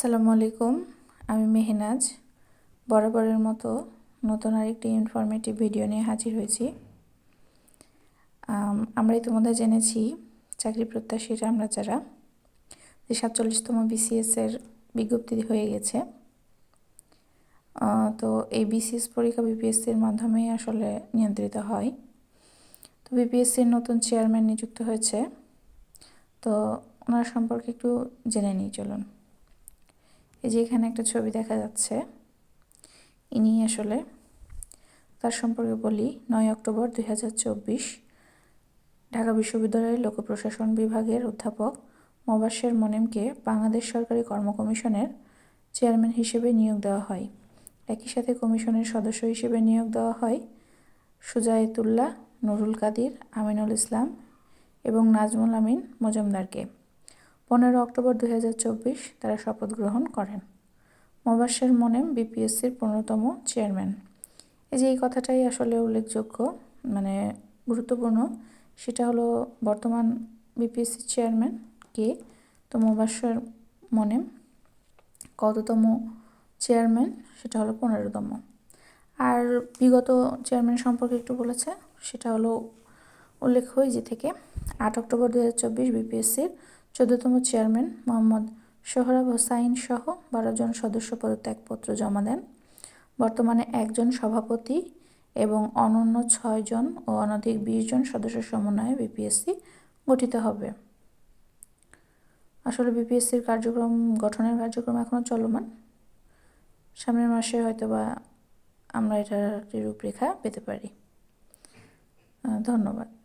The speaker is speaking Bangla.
আসসালামু আলাইকুম আমি মেহনাজ। বরাবরের মতো নতুন আরেকটি ইনফরমেটিভ ভিডিও নিয়ে হাজির হয়েছি। আম, আমরা ইতিমধ্যে জেনেছি চাকরি প্রত্যাশীরা আমরা যারা যে সাতচল্লিশতম বিসিএসের বিজ্ঞপ্তি হয়ে গেছে। তো এই বিসিএস পরীক্ষা বিপিএসসির মাধ্যমেই আসলে নিয়ন্ত্রিত হয়। তো বিপিএসসির নতুন চেয়ারম্যান নিযুক্ত হয়েছে। তো ওনার সম্পর্কে একটু জেনে নিই চলুন। এই যে এখানে একটা ছবি দেখা যাচ্ছে। ইনি আসলে তার সম্পর্কে বলি, নয় অক্টোবর দুই হাজার চব্বিশ, ঢাকা বিশ্ববিদ্যালয়ের লোক প্রশাসন বিভাগের অধ্যাপক মোবাশ্বের মনিমকে বাংলাদেশ সরকারি কর্ম কমিশনের চেয়ারম্যান হিসেবে নিয়োগ দেওয়া হয়। একই সাথে কমিশনের সদস্য হিসেবে নিয়োগ দেওয়া হয় সুজায়েতুল্লাহ, নুরুল কাদির, আমিনুল ইসলাম এবং নাজমুল আমিন মজুমদারকে। পনেরো অক্টোবর দু হাজার চব্বিশ তারা শপথ গ্রহণ করেন। মোবাশ্বের মনেম বিপিএসসির পনেরোতম চেয়ারম্যান। এই যে এই কথাটাই আসলে উল্লেখযোগ্য মানে গুরুত্বপূর্ণ, সেটা হলো বর্তমান বিপিএসসির চেয়ারম্যান কে? তো মোবাশ্বের মনেম কততম চেয়ারম্যান? সেটা হলো পনেরোতম। আর বিগত চেয়ারম্যান সম্পর্কে একটু বলেছে, সেটা হলো উল্লেখ হয় যে থেকে আট অক্টোবর দু হাজার চব্বিশ বিপিএসসির চোদ্দতম চেয়ারম্যান মোহাম্মদ সোহরাব হোসাইন সহ বারো জন সদস্য পদত্যাগপত্র জমা দেন। বর্তমানে একজন সভাপতি এবং অনন্য ছয়জন ও অনধিক বিশ জন সদস্য সমন্বয়ে বিপিএসসি গঠিত হবে। আসলে বিপিএসসির কার্যক্রম, গঠনের কার্যক্রম এখনও চলমান। সামনের মাসে হয়তো বা আমরা এটার একটি রূপরেখা পেতে পারি। ধন্যবাদ।